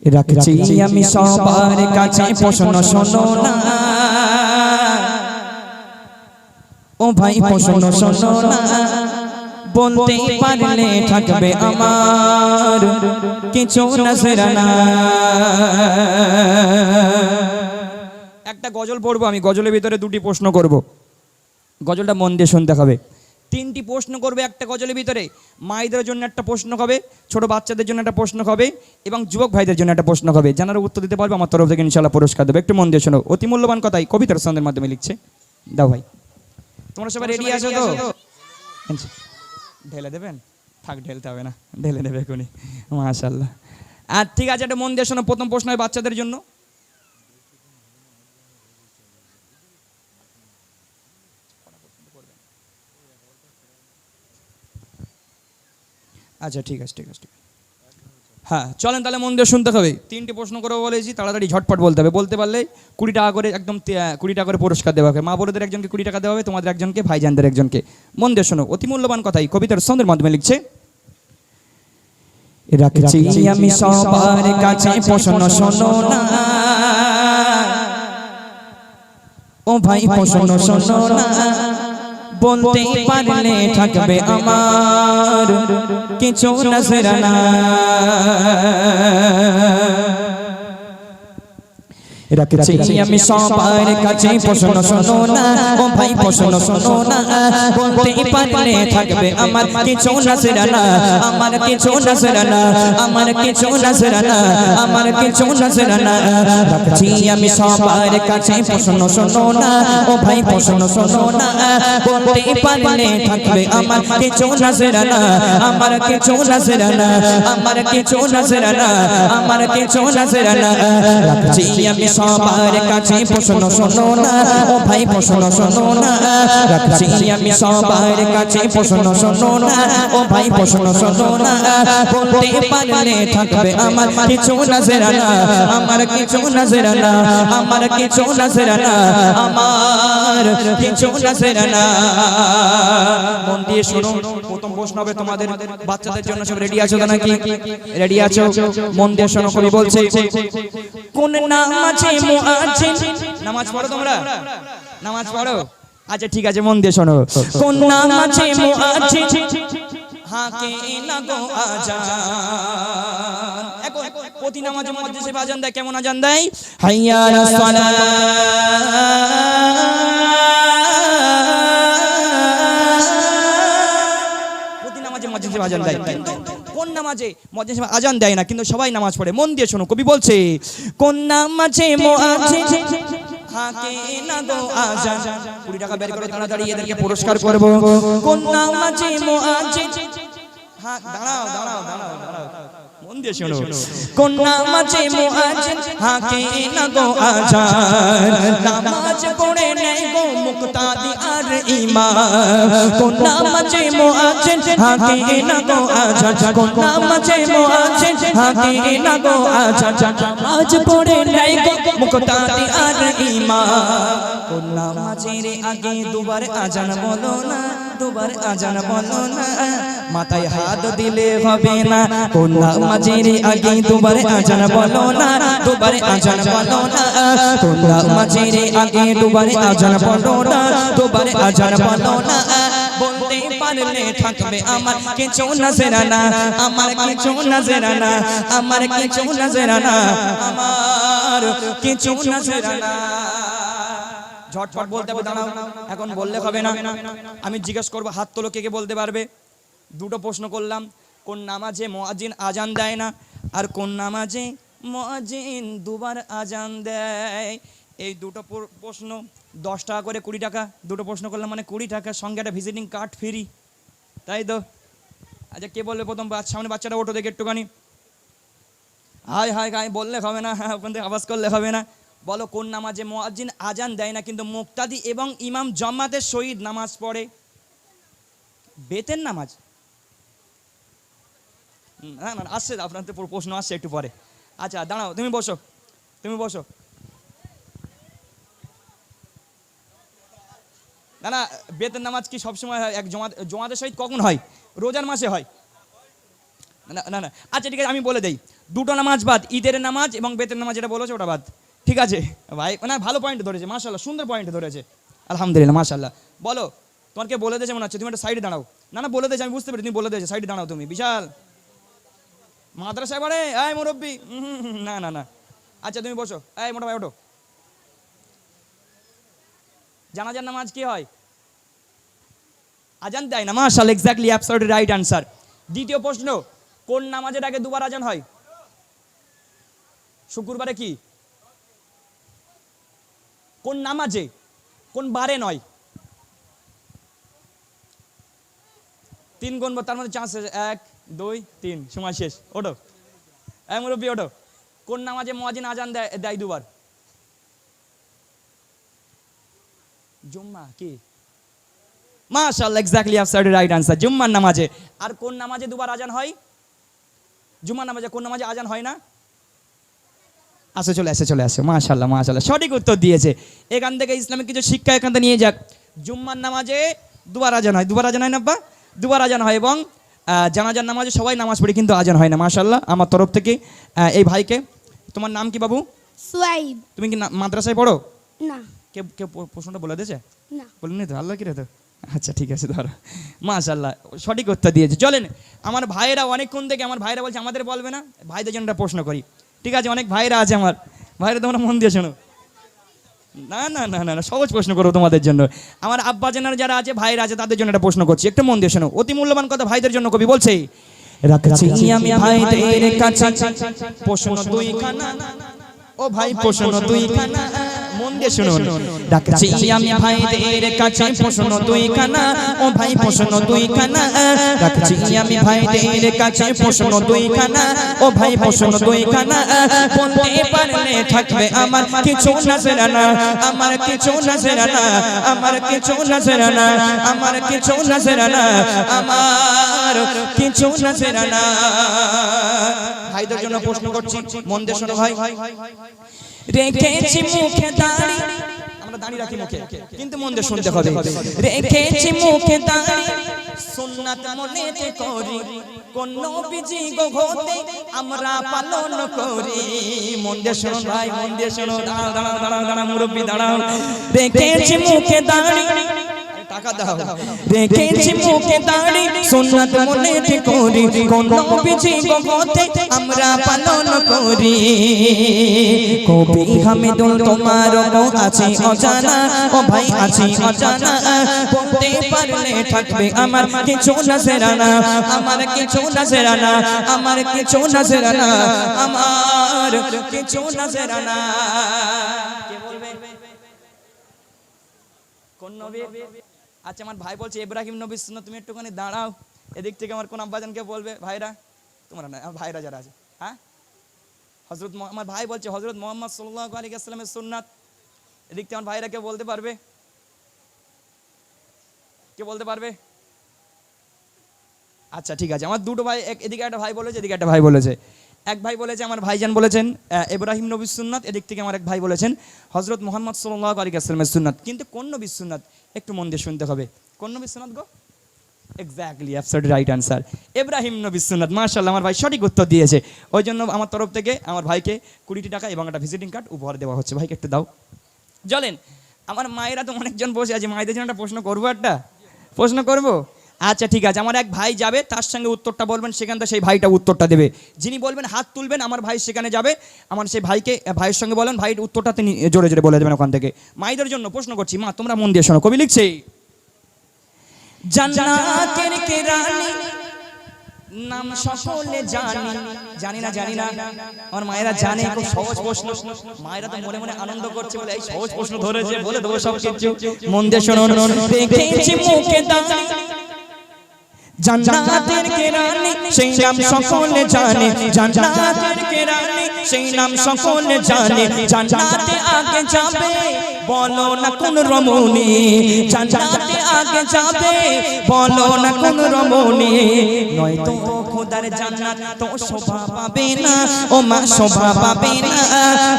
রাখছি। আমি সবার কাছে প্রশ্ন শোনো না। ও ভাই প্রশ্ন শোনো না। বলতে পারলে থাকবে আমার কিছু নজরানা একটা গজল পড়ব আমি গজলের ভিতরে দুটি প্রশ্ন করব। গজলটা মন দিয়ে শুনতে হবে। তিনটি প্রশ্ন করবে একটা গজলের ভিতরে। মায়েদের জন্য একটা প্রশ্ন হবে, ছোট বাচ্চাদের জন্য একটা প্রশ্ন হবে এবং যুবক ভাইদের জন্য একটা প্রশ্ন হবে। যারা উত্তর দিতে পারবে, আমার তরফ থেকে ইনশাল্লাহ পুরস্কার দেবে। একটু মন দিয়ে শোনো। অতি মূল্যবান কথাই কবিতার সন্ধ্যের মাধ্যমে লিখছে। দাও ভাই। তোমরা সবাই রেডি আছো তো? ঢেলে দেবেন? থাক, ঢেলতে হবে না। ঢেলে দেবে এখনই। মাশাল্লাহ আর ঠিক আছে, একটা মন দিয়ে শোনো। প্রথম প্রশ্ন হয় বাচ্চাদের জন্য। আচ্ছা ঠিক আছে ঠিক আছে ঠিক আছে। হ্যাঁ চলেন তাহলে মন দিয়ে শুনতে হবে। তিনটি প্রশ্ন করে বলেছি তাড়াতাড়ি ঝটপট বলতে হবে। বলতে পারলে কুড়ি টাকা করে একদম কুড়ি টাকা করে পুরস্কার দেওয়া হবে। মা বড়দের একজনকে কুড়ি টাকা দেওয়া হবে তোমাদের একজনকে ভাইজানদের একজনকে। মন দিয়ে শোনো অতি মূল্যবান কথাই। কবিতার সন্ধ্যের মাধ্যমে লিখছে রাখছি আমি সবার কাছে প্রশ্ন শোনো না ও ভাই প্রশ্ন শোনো না বলতে পারলে থাকবে আমার কিছু নজরানা রাখছি আমি সবার কাছে প্রশ্ন শোনো না ও ভাই প্রশ্ন শোনো না বলতে পারলে থাকবে আমার কিছু নজরানা আমার কিছু নজরানা আমার কিছু নজরানা আমার কিছু নজরানা রাখছি আমি সবার কাছে প্রশ্ন শোনো না ও ভাই প্রশ্ন শোনো না বলতে পারলে থাকবে আমার কিছু নজরানা আমার কিছু নজরানা আমার কিছু নজরানা আমার কিছু নজরানা রাখছি আমি সবার কাছে প্রশ্ন শোনো না। ও ভাই, প্রশ্ন শোনো না। রাখছি আমি সবার কাছে প্রশ্ন শোনো না। ও ভাই, প্রশ্ন শোনো না। বলতে পারলে থাকবে আমার কিছু আমার কিছু আমার কিছু আমার কিছু মন দিয়ে প্রথম তোমাদের বাচ্চাদের জন্য সব রেডি আছো নাকি? রেডি আছো? মন দিয়ে শোনো, কবি বলছে, কোন নাম আছে মুআজ্জিন। নামাজ পড়ো তোমরা? নামাজ পড়ো। আচ্ছা ঠিক আছে মন দিয়ে শোনো। কোন নাম আছে মুআজ্জিন? হাকে না গো আজান। এখন প্রতি নামাজে মসজিদে আজান দেয়। কেমন আজান দেয়? হাইয়া প্রতি নামাজে মসজিদে আজান দেয়। কিন্তু কোন নামাজে মসজিদে আজান দেয় না, কিন্তু সবাই নামাজ পড়ে। মন দিয়ে শোনো, কবি বলছে, কোন নামাজে কুড়ি টাকা বের করে এদেরকে পুরস্কার করব। কোন নামাজে দিয়ে শোনো। কোন নামাজে হাকে না পড়ে ইমাম। আর আগে দুবার আজান বলো না, দুবার আজান বলো মাথায় হাত দিলে হবে না। কোন নামাজের আগে দুবার আজান বলো না, দুবার আজান বলো না। কোন নামাজের আগে দুবার আজান বলো না, দুবার আজান বলো না। বলতে পারলে থাকবে আমার কিছু নজরানা আমার কিছু নজরানা আমার কিছু নজরানা আমার কিছু নজরানা ঝটফট বলতে হবে দাঁড়াও। এখন বললে হবে না। আমি জিজ্ঞেস করব হাত তোলো কে কে বলতে পারবে? দুটো প্রশ্ন করলাম। কোন নামাজে মুয়াজ্জিন আজান দেয় না? আর কোন নামাজে মুয়াজ্জিন দুবার আজান দেয়? এই দুটো প্রশ্ন দশ টাকা করে কুড়ি টাকা, দুটো প্রশ্ন করলাম মানে কুড়ি টাকা সঙ্গে একটা ভিজিটিং কার্ড ফ্রি তাই তো? আচ্ছা কে বলবে প্রথম? সামনে বাচ্চাটা ওঠো দেখে একটুখানি। হাই হাই হাই, বললে হবে না হ্যাঁ ওখান থেকে আওয়াজ করলে হবে না। বলো, কোন নামাজে মুয়াজ্জিন আজান দেয় না কিন্তু মুক্তাদি এবং ইমাম জামাতের শহীদ নামাজ পড়ে? বেতের নামাজ? না না আসছে আপনার তো প্রশ্ন আসছে, একটু পরে। আচ্ছা দাঁড়াও, তুমি বসো তুমি বসো। না না বেতের নামাজ কি সবসময় হয়? এক জমাত, জমাতের সহিত কখন হয়? রোজার মাসে হয়। না না না আচ্ছা ঠিক আছে, আমি বলে দেই। দুটো নামাজ বাদ, ঈদের নামাজ এবং বেতের নামাজ, যেটা বলেছে ওটা বাদ। ঠিক আছে? ভাই না ভালো পয়েন্ট ধরেছে মাশাল্লাহ সুন্দর পয়েন্ট ধরেছে। আলহামদুলিল্লাহ মাশাল্লাহ বলো, তোমাকে বলে দিয়েছে মনে হচ্ছে, তুমি একটা সাইডে দাঁড়াও। না না বলে দিয়েছে, আমি বুঝতে পারি তুমি বলে দিয়েছে সাইডে দাঁড়াও তুমি, বিশাল। মাদ্রাসায় বাড়ে এই মুরব্বী। না না না। আচ্ছা তুমি বসো। এই মোটা ভাই, ওঠো। জানাজার নামাজ কি হয়? আজান দেয় না মাশাল এক্স্যাক্টলি অ্যাবসলিউটলি রাইট আনসার দ্বিতীয় প্রশ্ন, কোন নামাজের আগে দুবার আজান হয়? শুক্রবারে কি? কোন নামাজে, কোন বারে নয়? তিন গুণ তার মধ্যে চান্স এক, দুই, তিন, সময় শেষ ওটো এক মুরব্বী ওটো কোন নামাজে মহাজিন আজান দেয় দেয় দুবার? জুম্মা কি? মাশাআল্লাহ এক্স্যাক্টলি অ্যাবসলিউটলি রাইট আনসার জুম্মার নামাজে। আর কোন নামাজে দুবার আজান হয়? জুম্মার নামাজে কোন নামাজে আজান হয় না? আসে চলে আসে চলে আসে। মাশাল্লাহ মাশাল্লাহ সঠিক উত্তর দিয়েছে। এখান থেকে ইসলামিক কিছু শিক্ষা এখান থেকে নিয়ে যাক। জুম্মার নামাজে দুবার আজান হয়। দুবার আজান হয় না বা দুবার আজান হয় এবং জানাজার নামাজে সবাই নামাজ পড়ি কিন্তু আজান হয় না মাশাল্লাহ আমার তরফ থেকে এই ভাইকে। তোমার নাম কি বাবু? সোয়াইব। তুমি কি মাদ্রাসায় পড়ো? না। কে কে প্রশ্নটা বলে দিয়েছে? না। বলুন তো আল্লাহ কি রে তো আচ্ছা ঠিক আছে ধরো। মাশাল্লাহ সঠিক উত্তর দিয়েছে। চলেন আমার ভাইয়েরা অনেকক্ষণ থেকে আমার ভাইরা বলছে আমাদের বলবে না? ভাইদের জন্য একটা প্রশ্ন করি। ঠিক আছে অনেক ভাইরা আছে আমার। ভাইরা তোমরা মন দিয়ে শোনো। না না না না না সহজ প্রশ্ন করো তোমাদের জন্য। আমার আব্বা জেনার যারা আছে ভাইরা আছে তাদের জন্য একটা প্রশ্ন করছি। একটু মন দিয়ে শোনো। অতি মূল্যবান কথা ভাইদের জন্য কবি বলছে রাখছি আমি ভাইদের কাছে প্রশ্ন দুইখানা। ও ভাই প্রশ্ন দুইখানা। মন দিয়ে শুনুন। ডাকছি আমি ভাইদের কাছে প্রশ্ন দুইখানা ও ভাই প্রশ্ন দুইখানা ডাকছি আমি ভাইদের কাছে প্রশ্ন দুইখানা ও ভাই প্রশ্ন দুইখানা বলতে পারলে থাকবে আমার কিছু না সেরানা আমার কিছু না সেরানা আমার কিছু না সেরানা আমার কিছু না আমার কিছু না সেরানা ভাইদের জন্য প্রশ্ন করছি মন দিয়ে শোনো ভাই। রেখেছি মুখে দাঁড়ি। আমরা দাঁড়িয়ে রাখি মুখে কিন্তু মন দিয়ে শুনতে হবে। রেখেছি মুখে দাঁড়ি। সুন্নাত মনেতে করি কোন নবীজি গো ঘটে আমরা পালন করি। মন দিয়ে শোনো ভাই মন দিয়ে শোনো। দাঁড়াও দাঁড়াও দাঁড়াও দাঁড়াও মুরব্বী দাঁড়াও। রেখেছি মুখে দাঁড়ি। টাকা দাও। রেখেছি মুখে দাঁড়ি সুন্নাত মনেতে করি। কোন গো আমরা পালন করি। কবি হামিদুল তোমার আছে অজানা। ও ভাই আছে অজানা। বলতে পারলে থাকবে আমার কিছু না সেরানা। আমার কিছু না সেরানা। আমার কিছু না সেরানা। আমার কিছু না সেরানা। কে বলবে? কোন নবী? আচ্ছা আমার ভাই বলছে, ইব্রাহিম নবী শুনো তুমি একটুখানি দাঁড়াও। এদিক থেকে আমার কোন আব্বাজানকে বলবে, ভাইরা, তোমরা না ভাইরা যারা আছে হ্যাঁ? হজরত আমার ভাই বলছে হজরত মোহাম্মদ সাল্লাহ আলী আসসালামের সুন্নাত। এদিক থেকে আমার ভাইরা কে বলতে পারবে? কে বলতে পারবে? আচ্ছা ঠিক আছে। আমার দুটো ভাই এদিকে একটা ভাই বলেছে, এদিকে একটা ভাই বলেছে। এক ভাই বলেছে, আমার ভাইজান বলেছেন ইব্রাহিম নবী সুন্নাত, এদিক থেকে আমার এক ভাই বলেছেন হজরত মোহাম্মদ সাল্লাহ আলী আসসালামের সুন্নাত। কিন্তু কোন নবী সুন্নাত? একটু মন দিয়ে শুনতে হবে। কোন নবী সুন্নাত গো? Exactly absolute right answer Ibrahim নবী সুন্নাত, মাশাআল্লাহ, আমার ভাই সঠিক উত্তর দিয়েছে। ওই জন্য আমার তরফ থেকে আমার ভাইকে কুড়িটি টাকা এবং একটা ভিজিটিং কার্ড উপহার দেওয়া হচ্ছে। ভাইকে একটু দাও। চলেন আমার মায়েরা তো অনেকজন বসে আছে। মায়েদের জন্য একটা প্রশ্ন করব একটা? প্রশ্ন করব? আচ্ছা ঠিক আছে। আমার এক ভাই যাবে তার সঙ্গে উত্তরটা বলবেন সেখান থেকে সেই ভাইটা উত্তরটা দেবে। যিনি বলবেন হাত তুলবেন আমার ভাই সেখানে যাবে। আমার সেই ভাইকে ভাইয়ের সঙ্গে বলেন ভাই উত্তরটা তিনি জোরে জোরে বলে দেবেন ওখান থেকে। মায়েদের জন্য প্রশ্ন করছি মা তোমরা মন দিয়ে শোনো কবি লিখছে জান্নাতের কেরানি নাম সকলে জানি জানি না জানি না। আমার মায়েরা জানে খুব সহজ প্রশ্ন। মায়েরা তো মনে মনে আনন্দ করছে বলে এই সহজ প্রশ্ন ধরেছে বলে দেবো সব কিছু। মন দিয়ে শোনো দেখেছি মুখে দাঁড়ি জান্নাতের কেরানি, সেই নাম সকলে জানে। জান্নাতের কেরানি, সেই নাম সকলে জানে। জান্নাতে আগে যাবে, বলো না কোন রমণী। জান্নাতে আগে যাবে, বলো না কোন রমণী। নয়তো খোদার জান্নাত তো শোভা পাবে না, ও মা শোভা পাবে না।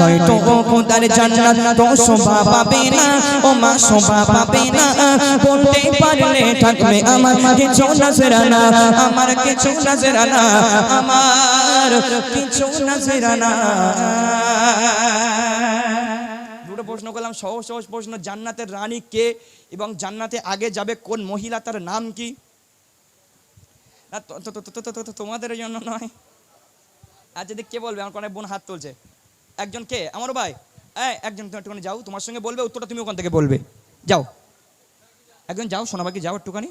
নয়তো খোদার জান্নাত তো শোভা পাবে না, ও মা শোভা পাবে না। বলতে পারলে থাকবে আমার কিছু নজরানা আমার কিছু নজরানা আমার কিছু নজরানা প্রশ্ন করলাম, সহজ সহজ প্রশ্ন, জান্নাতের রানী কে এবং জান্নাতে আগে যাবে কোন মহিলা, তার নাম কি? তোমাদের জন্য নয়। আচ্ছা দেখ কে বলবে, আমার অনেক বোন হাত তুলছে। একজন কে? আমারও ভাই? হ্যাঁ একজন একটুখানি যাও, তোমার সঙ্গে বলবে, উত্তরটা তুমি ওখান থেকে বলবে। যাও। একজন যাও, সোনাবাকি, যাও একটুখানি।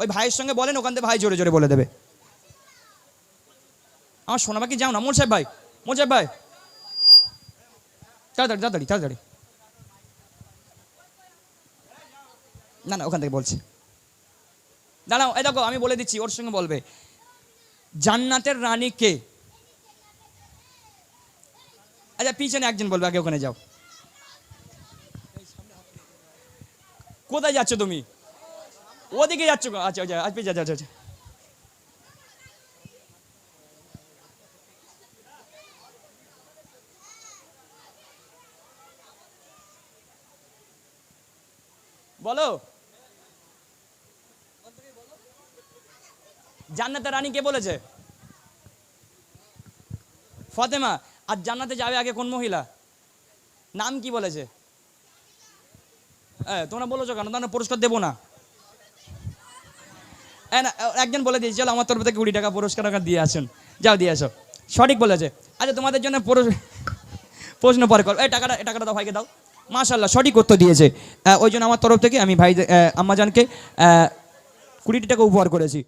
ওই ভাইয়ের সঙ্গে বলেন, ওখান থেকে ভাই জোরে জোরে বলে দেবে। আমার সোনাবাকি, যাও না মোর সাহেব ভাই মোর সাহেব ভাই। তাড়াতাড়ি তাড়াতাড়ি তাড়াতাড়ি। না না, ওখান থেকে বলছি। দাঁড়াও, এই দেখো, আমি বলে দিচ্ছি, ওর সঙ্গে বলবে। জান্নাতের রানী কে? আচ্ছা পিছনে একজন বলবে, আগে ওখানে যাও। কোথায় যাচ্ছ তুমি? ওদিকে যাচ্ছ গো? আচ্ছা আচ্ছা আচ্ছা আচ্ছা আচ্ছা। বলো। জান্নাতের রানী কে বলেছে? ফতেমা আর জান্নাতে যাবে আগে কোন মহিলা? নাম কি বলেছে? এ, তোমরা বলেছ কেন? তোমরা পুরস্কার দেবো না। একজন বলে দিয়েছে চলো আমার তরফ থেকে কুড়ি টাকা পুরস্কার দিয়ে আসুন। যাও দিয়ে আসো। সঠিক বলেছে। আচ্ছা তোমাদের জন্য প্রশ্ন পরে কর এই টাকাটা টাকাটা দাও ভাইকে দাও। মাশাল্লাহ সঠিক উত্তর দিয়েছে। ওই জন্য আমার তরফ থেকে আমি ভাই আম্মাজানকে কুড়িটি টাকা উপহার করেছি।